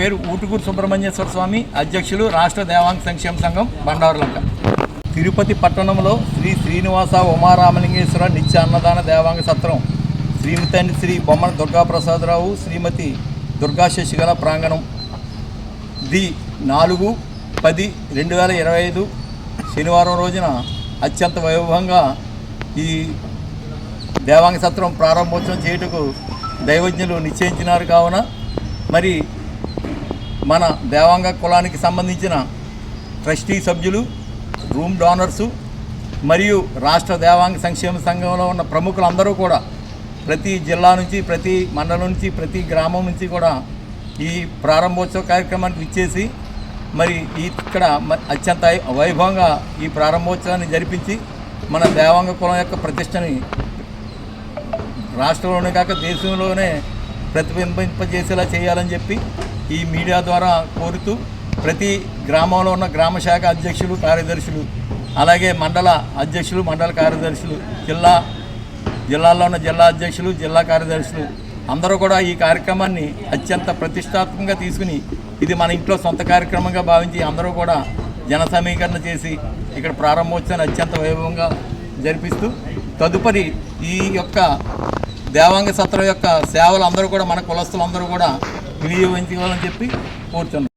పేరు ఊటుకూరు సుబ్రహ్మణ్యేశ్వర స్వామి అధ్యక్షులు రాష్ట్ర దేవాంగ సంక్షేమ సంఘం బండారులంక. తిరుపతి పట్టణంలో శ్రీ శ్రీనివాస ఉమారామలింగేశ్వర నిత్య అన్నదాన దేవాంగ సత్రం. శ్రీమతి శ్రీ బొమ్మన దుర్గాప్రసాదరావు శ్రీమతి దుర్గా శశికళ ప్రాంగణం. ది నాలుగు పది రెండు వేల ఇరవై ఐదు శనివారం రోజున అత్యంత వైభవంగా ఈ దేవాంగ సత్రం ప్రారంభోత్సవం చేయుటకు దైవజ్ఞులు నిశ్చయించినారు కావున. మరి మన దేవాంగ కులానికి సంబంధించిన ట్రస్టీ సభ్యులు రూమ్ డోనర్సు మరియు రాష్ట్ర దేవాంగ సంక్షేమ సంఘంలో ఉన్న ప్రముఖులందరూ కూడా ప్రతి జిల్లా నుంచి ప్రతి మండలం నుంచి ప్రతి గ్రామం నుంచి కూడా ఈ ప్రారంభోత్సవ కార్యక్రమానికి ఇచ్చేసి మరి ఈ ఇక్కడ అత్యంత వైభవంగా ఈ ప్రారంభోత్సవాన్ని జరిపించి మన దేవాంగ కులం యొక్క ప్రతిష్టని రాష్ట్రంలోనే కాక దేశంలోనే ప్రతిబింబింపజేసేలా చేయాలని చెప్పి ఈ మీడియా ద్వారా కోరుతూ ప్రతి గ్రామంలో ఉన్న గ్రామ శాఖ అధ్యక్షులు కార్యదర్శులు అలాగే మండల అధ్యక్షులు మండల కార్యదర్శులు జిల్లా జిల్లాల్లో ఉన్న జిల్లా అధ్యక్షులు జిల్లా కార్యదర్శులు అందరూ కూడా ఈ కార్యక్రమాన్ని అత్యంత ప్రతిష్టాత్మకంగా తీసుకుని ఇది మన ఇంట్లో సొంత కార్యక్రమంగా భావించి అందరూ కూడా జన సమీకరణ చేసి ఇక్కడ ప్రారంభోత్సవాన్ని అత్యంత వైభవంగా జరిపిస్తూ తదుపరి ఈ యొక్క దేవాంగ సత్రం యొక్క సేవలు అందరూ కూడా మన కులస్తులందరూ కూడా వినియోగించుకోవాలని చెప్పి కోరుతున్నాను